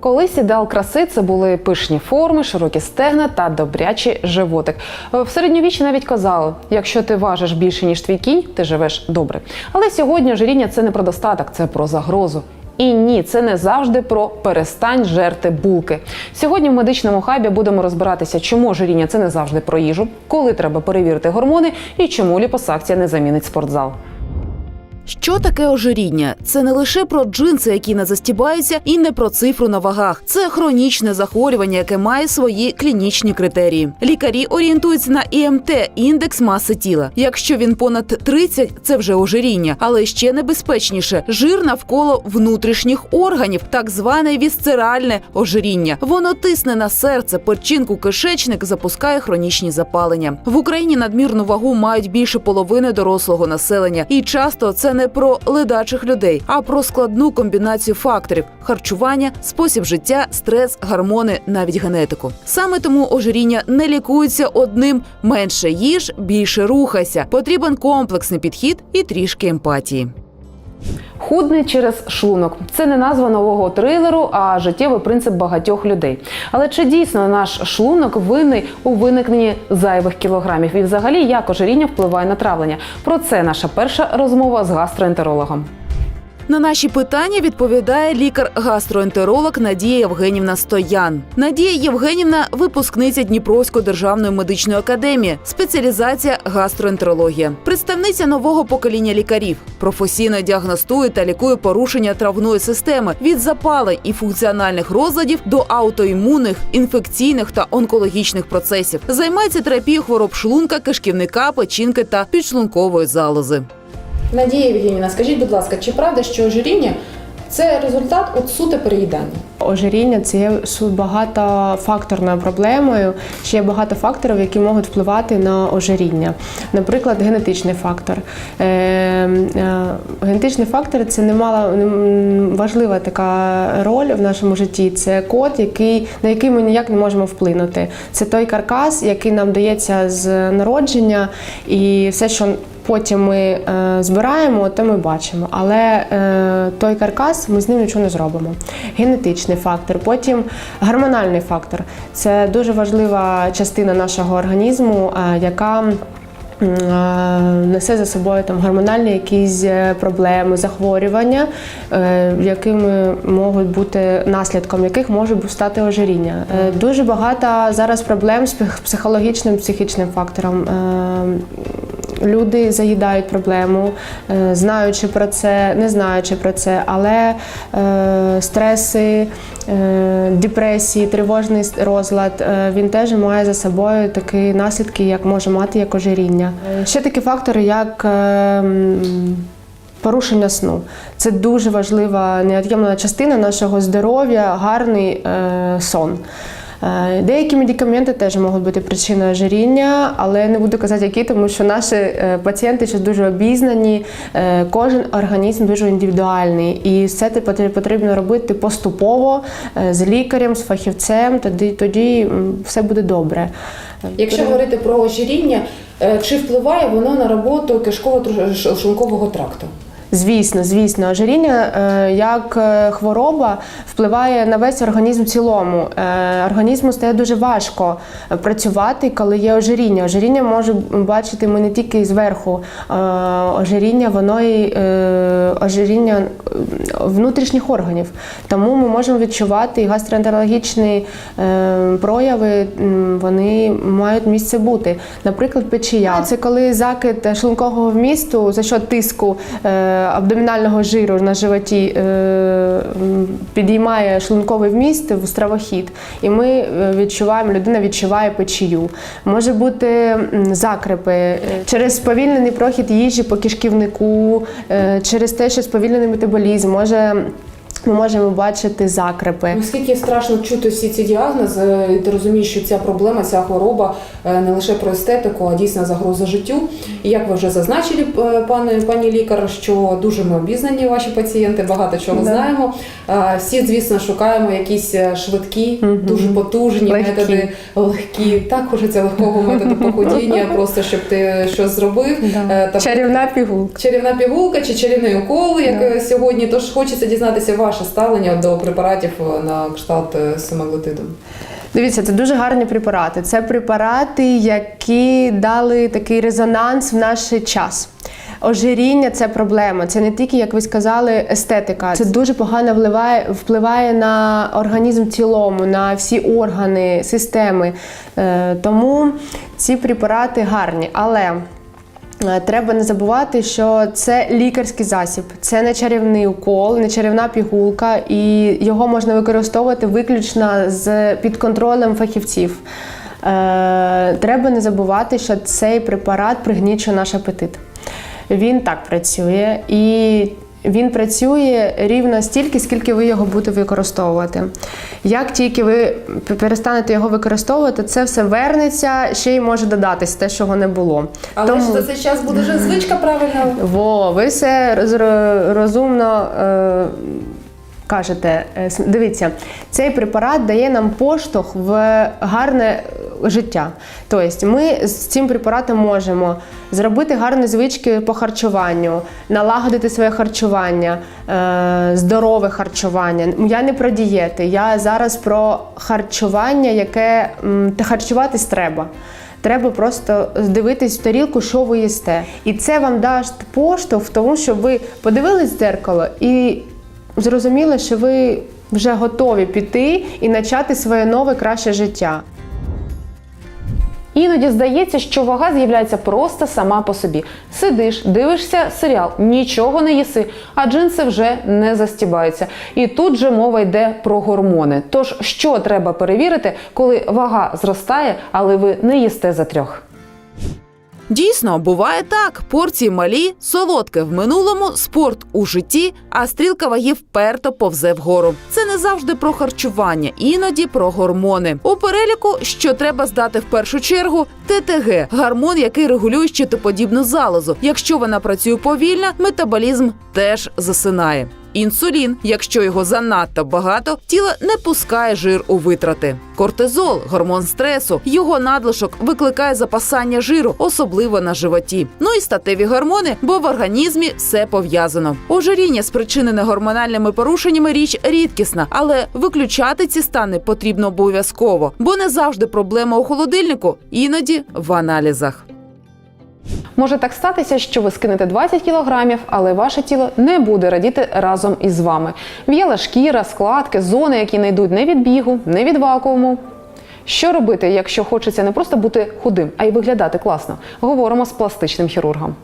Колись ідеал краси це були пишні форми, широкі стегна та добрячий животик. В середньовіччі навіть казали: якщо ти важиш більше ніж твій кінь, ти живеш добре. Але сьогодні ожиріння це не про достаток, це про загрозу. І ні, це не завжди про перестань жерти булки. Сьогодні в медичному хабі будемо розбиратися, чому ожиріння це не завжди про їжу, коли треба перевірити гормони і чому ліпосакція не замінить спортзал. Що таке ожиріння? Це не лише про джинси, які не застібаються, і не про цифру на вагах. Це хронічне захворювання, яке має свої клінічні критерії. Лікарі орієнтуються на ІМТ індекс маси тіла. Якщо він понад 30, це вже ожиріння, але ще небезпечніше жир навколо внутрішніх органів, так зване вісцеральне ожиріння. Воно тисне на серце, печінку, кишечник, запускає хронічні запалення. В Україні надмірну вагу мають більше половини дорослого населення, і часто це не про ледачих людей, а про складну комбінацію факторів: харчування, спосіб життя, стрес, гормони, навіть генетику. Саме тому ожиріння не лікується одним менше їж, більше рухайся. Потрібен комплексний підхід і трішки емпатії. Худний через шлунок це не назва нового трилеру, а життєвий принцип багатьох людей. Але чи дійсно наш шлунок винний у виникненні зайвих кілограмів? І взагалі як ожиріння впливає на травлення? Про це наша перша розмова з гастроентерологом. На наші питання відповідає лікар-гастроентеролог Надія Євгенівна Стоян. Надія Євгенівна випускниця Дніпровської державної медичної академії, спеціалізація гастроентерологія, представниця нового покоління лікарів. Професійно діагностує та лікує порушення травної системи від запалень і функціональних розладів до аутоімунних, інфекційних та онкологічних процесів. Займається терапією хвороб шлунка, кишківника, печінки та підшлункової залози. Надія Євгенівна, скажіть, будь ласка, чи правда, що ожиріння це результат от суте переїдання? Ожиріння це є багатофакторною проблемою. Ще є багато факторів, які можуть впливати на ожиріння. Наприклад, генетичний фактор. Е, е, генетичний фактор це немало м, важлива така роль в нашому житті. Це код, який, на який ми ніяк не можемо вплинути. Це той каркас, який нам дається з народження, і все, що потім ми е, збираємо, то ми бачимо. Але е, той каркас ми з ним нічого не зробимо. Генетичний фактор, потім гормональний фактор це дуже важлива частина нашого організму, е, яка е, Несе за собою там гормональні якісь е, проблеми, захворювання, е, якими можуть бути наслідком яких може стати ожиріння. Дуже багато зараз проблем з психологічним психічним фактором. Люди заїдають проблему, е, знаючи про це, не знаючи про це, але е, стреси, е, депресії, тривожний розлад він теж має за собою такі наслідки, як може мати як ожиріння. Ще такі фактори, як Порушення сну це дуже важлива неот'ємна частина нашого здоров'я, гарний е, сон. Е, Деякі медикаменти теж можуть бути причиною ожиріння, але не буду казати, які, тому що наші е, пацієнти ще дуже обізнані, е, кожен організм дуже індивідуальний, і все це потр- потрібно робити поступово з лікарем, з фахівцем, тоді, тоді все буде добре. Якщо говорити про ожиріння, чи впливає воно на роботу кишково-шлункового тракту? Звісно, звісно, ожиріння е, як е, хвороба впливає на весь організм в цілому. Е, Організму стає дуже важко працювати, коли є ожиріння. Ожиріння може бачити ми не тільки зверху. Ожиріння, воно і ожиріння внутрішніх органів. Тому ми можемо відчувати і гастроентерологічні прояви, вони мають місце бути. Наприклад, печія це коли закид шлункового вмісту за що тиску абдомінального жиру на животі е, підіймає шлунковий вміст в стравохід, і ми е, відчуваємо, людина відчуває печію. Може бути закрепи е, через сповільнений прохід їжі по кишківнику, через те, що сповільнений метаболізм може. Ми можемо бачити закрепи. Наскільки страшно чути всі ці діагнози, і ти розумієш, що ця проблема, ця хвороба е, не лише про естетику, а дійсно загроза життю. І як ви вже зазначили, е, пане пані лікар, що дуже ми обізнані ваші пацієнти, багато чого Да. знаємо. Всі, звісно, шукаємо якісь е, швидкі, дуже потужні Легкі. методи, легкі. Так хочеться легкого методу похудіння, просто щоб ти щось зробив. Е, та- Чарівна пігулка. Чарівна пігулка чи чарівний укол, як Да. сьогодні. Тож хочеться дізнатися ваше ставлення до препаратів е, на кшталт е, семаглутиду? Дивіться, це дуже гарні препарати. Це препарати, які дали такий резонанс в наш час. Ожиріння це проблема. Це не тільки, як ви сказали, естетика. Це дуже погано впливає, впливає на організм в цілому, на всі органи, системи. Е, Тому ці препарати гарні. Але Треба не забувати, що це лікарський засіб, це не чарівний укол, не чарівна пігулка, і його можна використовувати виключно з під контролем фахівців. Е, треба не забувати, що цей препарат пригнічує наш апетит. Він так працює і він працює рівно стільки, скільки ви його будете використовувати. Як тільки ви перестанете його використовувати, це все вернеться, ще й може додатись те, чого не було. Але ж за цей час буде вже звичка правильно. Во, ви все роз- розумно е, кажете. Е, Дивіться, цей препарат дає нам поштовх в гарне життя. Тобто ми з цим препаратом можемо зробити гарні звички по харчуванню, налагодити своє харчування, е, здорове харчування. Я не про дієти, я зараз про харчування, яке та харчуватись треба. Треба просто дивитись в тарілку, що ви їсте. І це вам дасть поштовх, тому що ви подивились дзеркало і зрозуміли, що ви вже готові піти і почати своє нове краще життя. Іноді здається, що вага з'являється просто сама по собі. Сидиш, дивишся серіал, нічого не їси, а джинси вже не застібаються. І тут же мова йде про гормони. Тож, що треба перевірити, коли вага зростає, але ви не їсте за трьох? Дійсно, буває так: порції малі, солодке в минулому, спорт у житті, а стрілка ваги вперто повзе вгору. Це не завжди про харчування, іноді про гормони. У переліку, що треба здати в першу чергу, ТТГ гормон, який регулює щитоподібну залозу. Якщо вона працює повільно, метаболізм теж засинає. Інсулін, якщо його занадто багато, тіло не пускає жир у витрати. Кортизол, гормон стресу, його надлишок викликає запасання жиру, особливо на животі. Ну і статеві гормони, бо в організмі все пов'язано. Ожиріння, спричинене гормональними порушеннями, річ рідкісна, але виключати ці стани потрібно обов'язково, бо не завжди проблема у холодильнику, іноді в аналізах. Може так статися, що ви скинете 20 кілограмів, але ваше тіло не буде радіти разом із вами. В'яла шкіра, складки, зони, які не йдуть не від бігу, не від вакууму. Що робити, якщо хочеться не просто бути худим, а й виглядати класно? Говоримо з пластичним хірургом.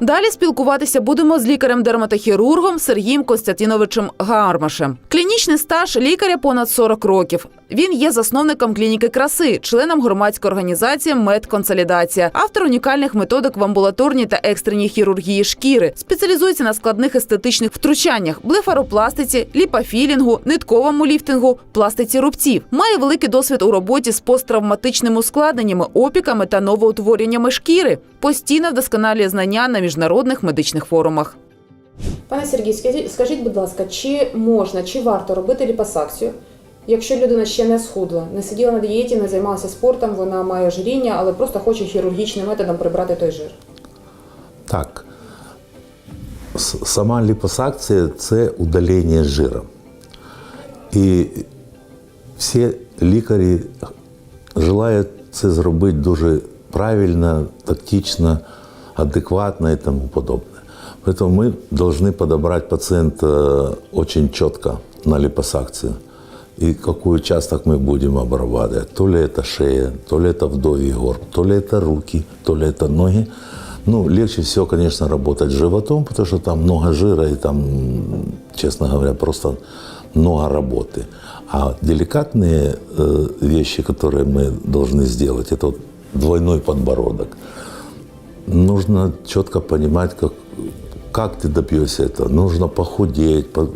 Далі спілкуватися будемо з лікарем-дерматохірургом Сергієм Костянтиновичем Гармашем. Клінічний стаж лікаря понад 40 років. Він є засновником клініки краси, членом громадської організації Медконсолідація, автор унікальних методик в амбулаторній та екстреній хірургії шкіри, спеціалізується на складних естетичних втручаннях, блефаропластиці, ліпофілінгу, нитковому ліфтингу, пластиці рубців. Має великий досвід у роботі з посттравматичними ускладненнями, опіками та новоутвореннями шкіри. Постійно вдосконалює знання на міжнародних медичних форумах. Пане Сергій, скажіть, скажіть, будь ласка, чи можна, чи варто робити ліпосакцію, якщо людина ще не схудла, не сиділа на дієті, не займалася спортом, вона має ожиріння, але просто хоче хірургічним методом прибрати той жир? Так. Сама ліпосакція це удалення жира. І всі лікарі желають це зробити дуже правильно, тактично, адекватно и тому подобное. Поэтому мы должны подобрать пациента очень четко на липосакцию. И какой участок мы будем обрабатывать. То ли это шея, то ли это вдовий горб, то ли это руки, то ли это ноги. Ну, легче всего, конечно, работать с животом, потому что там много жира и там, честно говоря, просто много работы. А деликатные э, вещи, которые мы должны сделать, это вот двойной подбородок. Нужно четко понимать, как, как ты добьешься этого. Нужно похудеть, по-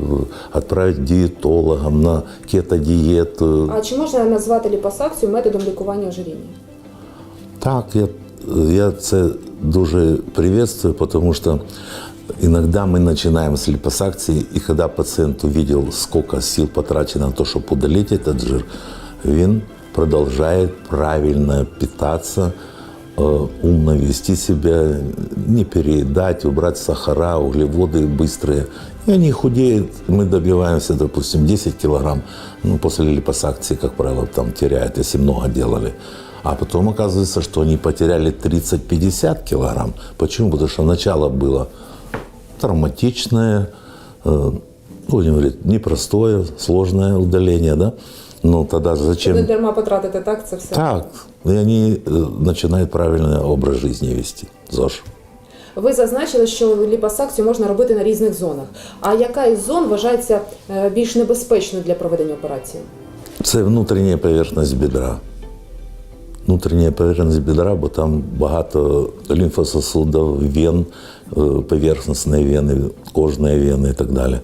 отправить к диетологам на кето-диету. А чи можна назвати ліпосакцію методом лікування ожиріння? Так, я, я це дуже приветствую, потому что иногда мы начинаем с липосакции, и когда пациент увидел, сколько сил потрачено на то, чтобы удалить этот жир, он продолжает правильно питаться, э, умно вести себя, не переедать, убрать сахара, углеводы быстрые. И они худеют, мы добиваемся, допустим, 10 килограмм, ну, после липосакции, как правило, там теряют, если много делали. А потом оказывается, что они потеряли 30-50 килограмм. Почему? Потому что начало было травматичное, э, будем говорить, непростое, сложное удаление, да? Ну, тогда зачем... Не дарма потратити так це все. Так, и они э, начинают правильный образ жизни вести. ЗОЖ. Ви зазначили, що ліпосакцію можна робити на різних зонах. А яка із зон вважається е, більш небезпечною для проведення операції? Це внутрішня поверхність бедра. Внутрішня поверхність бедра, бо там багато лімфососудів, вен, е, поверхностні вени, кожні вени і так далі.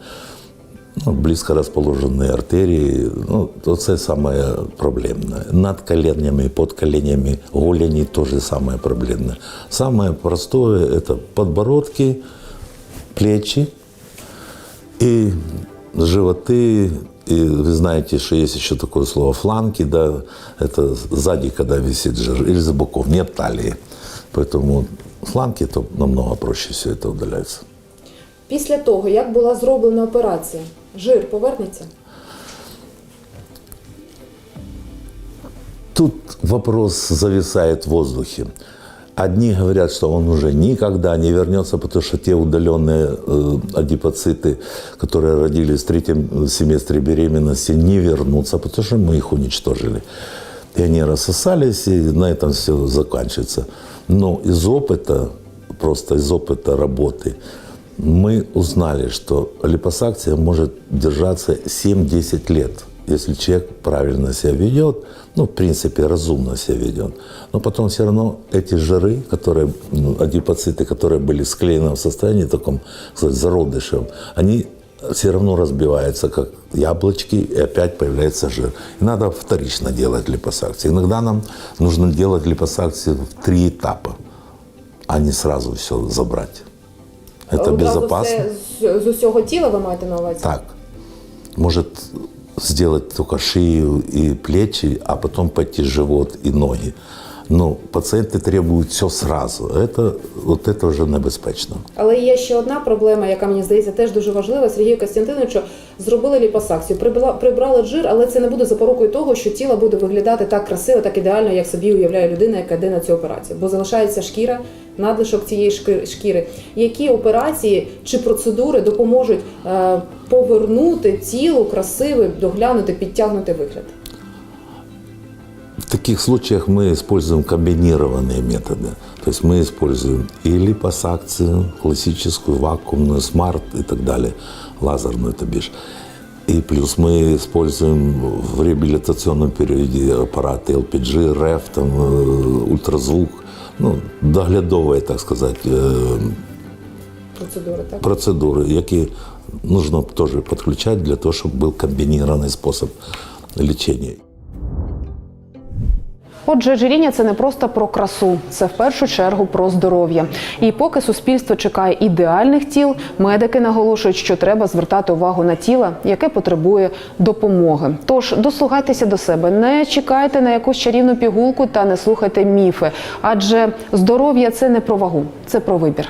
Ну, близько розположені артерії. Ну, то це саме проблемне. Над коленями, під коленями, голені теж саме проблемне. Саме простое – це подбородки, плечи, и животы, и вы знаете, что есть еще такое слово фланки, да, это сзади, когда висит жир, или с боков, нет талии. Поэтому фланки, то намного проще все это удаляется. Після того, як була зроблена операція, жир повернеться? Тут вопрос зависает в воздухе. Одни говорят, что он уже никогда не вернется, потому что те удаленные э, адипоциты, которые родились в третьем семестре беременности, не вернутся, потому что мы их уничтожили. И они рассосались, и на этом все заканчивается. Но из опыта, просто из опыта работы, мы узнали, что липосакция может держаться 7-10 лет, если человек правильно себя ведет, ну, в принципе, разумно себя ведет. Но потом все равно эти жиры, которые, ну, адипоциты, которые были в склеенном состоянии, таком, сказать, зародышем, они все равно разбиваются, как яблочки, и опять появляется жир. И надо вторично делать липосакцию. Иногда нам нужно делать липосакцию в три этапа, а не сразу все забрать. Это Одразу безопасно. все з, з усього тіла ви маєте на увазі? Так. Может сделать только шею и плечи, а потом пойти живот и ноги. Но пациенты требуют все сразу. Это, вот это вже небезпечно. Але є ще одна проблема, яка мені здається теж дуже важлива. Сергію Костянтиновичу зробили ліпосакцію, прибрали, прибрали жир, але це не буде запорукою того, що тіло буде виглядати так красиво, так ідеально, як собі уявляє людина, яка йде на цю операцію. Бо залишається шкіра, надлишок цієї шки- шкіри. Які операції чи процедури допоможуть е, повернути тілу красивий, доглянути, підтягнути вигляд? В таких случаях мы используем комбинированные методы. То есть мы используем и липосакцию, классическую, вакуумную, смарт и так далее, лазерную, то бишь. И плюс мы используем в реабилитационном периоде аппараты LPG, РЭФ, там, э, ультразвук, ну, доглядовые, так сказать, э, Процедури, так? процедуры, які нужно тоже подключать для того, чтобы был комбинированный способ лечения. Отже, ожиріння – це не просто про красу, це в першу чергу про здоров'я. І поки суспільство чекає ідеальних тіл, медики наголошують, що треба звертати увагу на тіло, яке потребує допомоги. Тож дослухайтеся до себе, не чекайте на якусь чарівну пігулку та не слухайте міфи. Адже здоров'я це не про вагу, це про вибір.